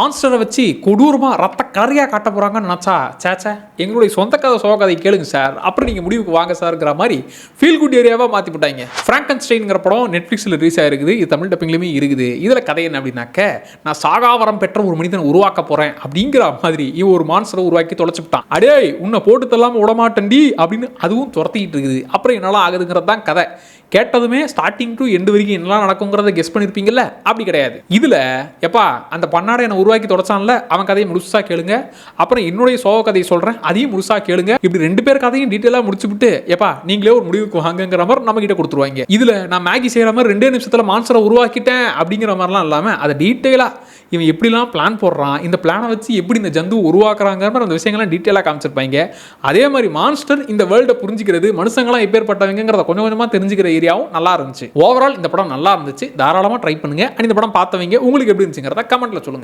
மான்ஸ்டரை வச்சு கொடூரமாக ரத்த கரையாக காட்ட போகிறாங்கன்னு நினச்சா சேச்சா எங்களுடைய சொந்த கதை சோக கதை கேளுங்க சார். அப்புறம் நீங்கள் முடிவுக்கு வாங்க சார்ங்கிற மாதிரி ஃபீல் குட் ஏரியாவாக மாற்றி விட்டாங்க. ஃப்ராங்கன்ஸ்டைன்ங்கிற படம் நெட்ஃப்ளிக்ஸில் ரிலீஸ் ஆயிருக்குது. இது தமிழ் டப்பிங்லேயுமே இருக்குது. இதில் கதை என்ன அப்படின்னாக்க நான் சாகாவரம் பெற்ற ஒரு மனிதனை உருவாக்க போகிறேன் அப்படிங்கிற மாதிரி இவன் ஒரு மான்ஸ்டரை உருவாக்கி தொலைச்சு விட்டான். அடே உன்னை போட்டு தள்ளாமல் விடமாட்டேன்டி அப்படின்னு அதுவும் துரத்திக்கிட்டு இருக்குது. அப்புறம் என்னால் ஆகுதுங்கிறது தான் கதை. கேட்டதுமே ஸ்டார்டிங் டு எண்டு வரைக்கும் என்னெல்லாம் நடக்குங்கிறத கெஸ் பண்ணியிருப்பீங்கல்ல அப்படி கிடையாது. இதில் எப்பா அந்த பன்னாடை என்னை உருவாக்கி தொடச்சான்ல அவன் கதையை முழுசாக கேளுங்க. அப்புறம் என்னுடைய சோக கதையை சொல்கிறேன் அதையும் முழுசாக கேளுங்க. இப்படி ரெண்டு பேர் கதையும் டீட்டெயிலாக முடிச்சுவிட்டு எப்பா நீங்களே ஒரு முடிவுக்கு வாங்கங்கிற மாதிரி நம்ம கிட்ட கொடுத்துருவாங்க. இதில் நான் மேகி செய்கிற மாதிரி ரெண்டே நிமிஷத்தில் மான்சரை உருவாக்கிட்டேன் அப்படிங்கிற மாதிரிலாம் இல்லாமல் அதை டீட்டெயிலாக இவன் எப்படிலாம் பிளான் போடுறான் இந்த பிளானை வச்சு எப்படி இந்த ஜந்து உருவாக்குறாங்கிற மாதிரி அந்த விஷயங்கள்லாம் டீட்டெயிலாக காமிச்சிருப்பாங்க. அதே மாதிரி மான்ஸ்டர் இந்த வேர்ல்டை புரிஞ்சிக்கிறது மனுஷங்களாம் எப்பேற்பட்டவங்கிறத கொஞ்சம் கொஞ்சமாக தெரிஞ்சுக்கிற ஏரியாவும் நல்லா இருந்துச்சு. ஓவரால் இந்த படம் நல்லா இருந்துச்சு. தாராளமாக ட்ரை பண்ணுங்க. அண்ட் இந்த படம் பார்த்தவங்க உங்களுக்கு எப்படி இருந்துச்சுங்கிறத கமெண்ட்டில் சொல்லுங்கள்